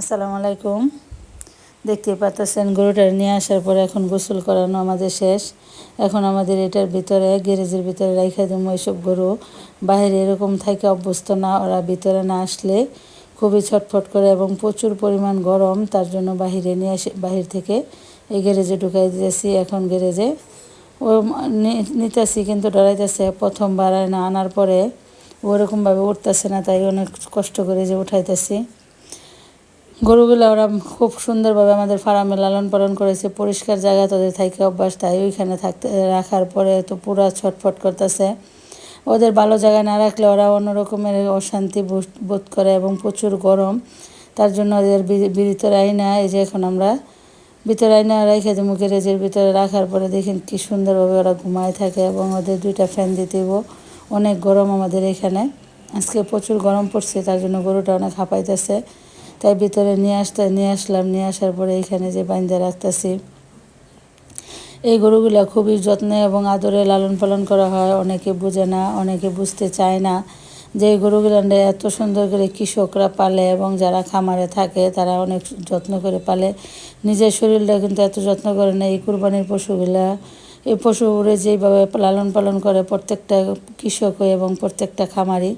আসসালামু আলাইকুম। দেখতে পাচ্ছেন, গরুটা নিয়ে আসার পরে এখন গোসল করানো আমাদের শেষ। এখন আমাদের এটার ভিতরে, গ্যারেজের ভিতরে রাইখা দেবো এইসব গরু। বাইরে এরকম থাকে অভ্যস্ত না, ওরা ভিতরে না আসলে খুবই ছটফট করে এবং প্রচুর পরিমাণ গরম, তার জন্য বাহিরে নিয়ে আসে বাহির থেকে এই গ্যারেজে ঢুকাই দিয়েছি এখন গ্যারেজে ও নিতেছি কিন্তু ডরাইতেছে। প্রথমবার না আনার পরে ওরকমভাবে উঠতেছে না, তাই অনেক কষ্ট করে যে উঠাইতেছি। গরুগুলো ওরা খুব সুন্দরভাবে আমাদের ফার্মে লালন পালন করেছে, পরিষ্কার জায়গা তাদের থাইকে অভ্যাস, তাই ওইখানে থাকতে, রাখার পরে তো পুরো ছটফট করতেছে। ওদের ভালো জায়গায় না রাখলে ওরা অন্য রকমের অশান্তি বোধ করে এবং প্রচুর গরম। তার জন্য ওদের ভিতরে আইনা, এই যে এখন আমরা ভিতরে আইনা রেখে দিই মুখের রেজের ভিতরে রাখার পরে দেখেন কি সুন্দরভাবে ওরা ঘুমায় থাকে এবং ওদের দুইটা ফ্যান দিতেইব অনেক গরম আমাদের এখানে। আজকে প্রচুর গরম পড়ছে, তার জন্য গরুটা অনেক হাঁপাইতেছে। তাই ভিতরে নিয়ে আসতে, নিয়ে আসলাম, নিয়ে আসার পরে এখানে যে বাইন্দা রাখতেছি, এই গরুগুলো খুবই যত্নে এবং আদরে লালন পালন করা হয়। অনেকে বুঝে না, অনেকে বুঝতে চায় না যে গরুগুলো এত সুন্দর করে কৃষকরা পালে এবং যারা খামারে থাকে, তারা অনেক যত্ন করে পালে। নিজের শরীরটা কিন্তু এত যত্ন করে না। এই কুরবানির পশুগুলা এই পশুরে যেইভাবে লালন পালন করে প্রত্যেকটা কৃষক এবং প্রত্যেকটা খামারি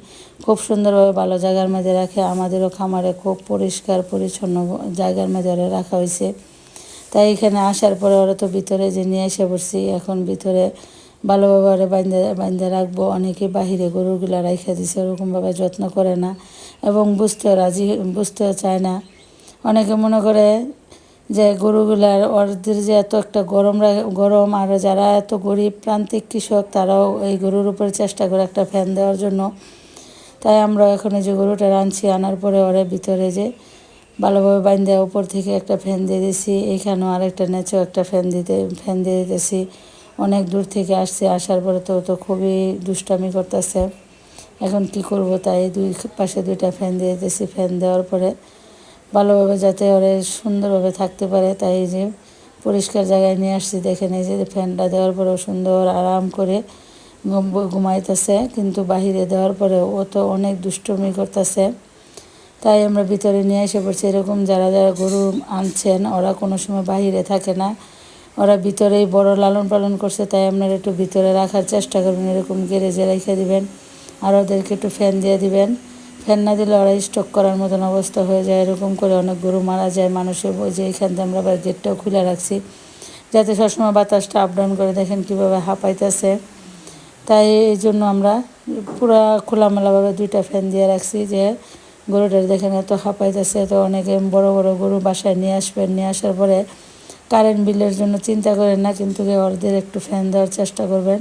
খুব সুন্দরভাবে ভালো জায়গার মধ্যে রাখে। আমাদেরও খামারে খুব পরিষ্কার, পরিচ্ছন্ন জায়গার মধ্যে রাখা হয়েছে। তাই এখানে আসার পরে ওরা তো ভিতরে যে নিয়ে এসে পড়ছি, এখন ভিতরে ভালোভাবে বান্ধে বান্ধে রাখব। অনেকে বাহিরে গরুগুলো রাইখা দিছে, ওরকমভাবে যত্ন করে না এবং বুঝতেও রাজি, বুঝতেও চায় না। অনেকে মনে করে যে গরুগুলার ওদের যে এত একটা গরম গরম আর যারা এত গরিব প্রান্তিক কৃষক তারাও এই গরুর উপরে চেষ্টা করে একটা ফ্যান দেওয়ার জন্য। তাই আমরা এখন যে গরুটা রাঁধছি, আনার পরে ওরে ভিতরে যে ভালোভাবে বাইন দেওয়া উপর থেকে একটা ফ্যান দিয়ে দিয়েছি এইখানেও আরেকটা নেচেও একটা ফ্যান দিতে ফ্যান দিয়ে দিতেছি। অনেক দূর থেকে আসছে, আসার পরে তো তো খুবই দুষ্টামি করতেছে। এখন কি করব তাই দুই পাশে দুইটা ফ্যান দিয়ে দিতেছি ফ্যান দেওয়ার পরে ভালোভাবে যাতে ওরা সুন্দরভাবে থাকতে পারে, তাই যে পরিষ্কার জায়গায় নিয়ে আসছি দেখে নিয়ে যে ফ্যানটা দেওয়ার পরেও সুন্দর আরাম করে ঘুমাইতেছে, কিন্তু বাহিরে দেওয়ার পরে ও তো অনেক দুষ্টমি করতেছে। তাই আমরা ভিতরে নিয়ে এসে পড়ছি, এরকম যারা যারা গরু আনছেন, ওরা কোনো সময় বাহিরে থাকে না। ওরা ভিতরেই বড় লালন পালন করছে, তাই আপনারা একটু ভিতরে রাখার চেষ্টা করবেন, এরকম গেরেজে রেখে দিবেন। আর ওদেরকে একটু ফ্যান দিয়ে দিবেন। ফ্যান না দিলে ওরা স্টক করার মতন অবস্থা হয়ে যায়, এরকম করে অনেক গরু মারা যায়, মানুষের যে এখান থেকে আমরা আবার গেটটাও খুলে রাখছি। যাতে সবসময় বাতাসটা আপ ডাউন করে দেখেন কীভাবে হাঁপাইতেছে। তাই এই জন্য আমরা পুরা খোলামেলাভাবে দুইটা ফ্যান দিয়ে রাখছি যে গরুটার দেখেন এত হাঁপাইতেছে তো অনেকে বড় বড় গরু বাসায় নিয়ে আসবেন, নিয়ে আসার পরে কারেন্ট বিলের জন্য চিন্তা করেন না, কিন্তু ওদের একটু ফ্যান দেওয়ার চেষ্টা করবেন,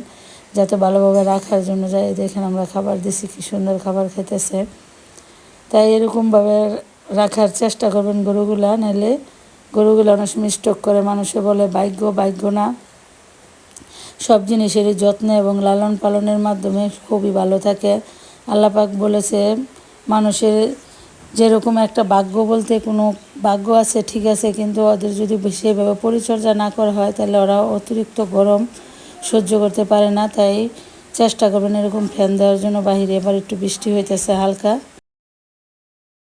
যাতে ভালোভাবে রাখার জন্য যাই দেখেন আমরা খাবার দিছি, কি সুন্দর খাবার খেতেছে তাই এরকমভাবে রাখার চেষ্টা করবেন গরুগুলা, নাহলে গরুগুলো অনেক সময় স্টক করে, মানুষে বলে, ভাগ্য ভাগ্য না। সব জিনিসেরই যত্নে এবং লালন পালনের মাধ্যমে খুবই ভালো থাকে। আল্লাপাক বলেছে, মানুষের যেরকম একটা ভাগ্য বলতে কোনো ভাগ্য আছে, ঠিক আছে, কিন্তু ওদের যদি সেইভাবে পরিচর্যা না করা হয়, তাহলে ওরা অতিরিক্ত গরম সহ্য করতে পারে না। তাই চেষ্টা করবেন এরকম ফ্যান দেওয়ার জন্য, বাহিরে এবার একটু বৃষ্টি হইতেছে হালকা।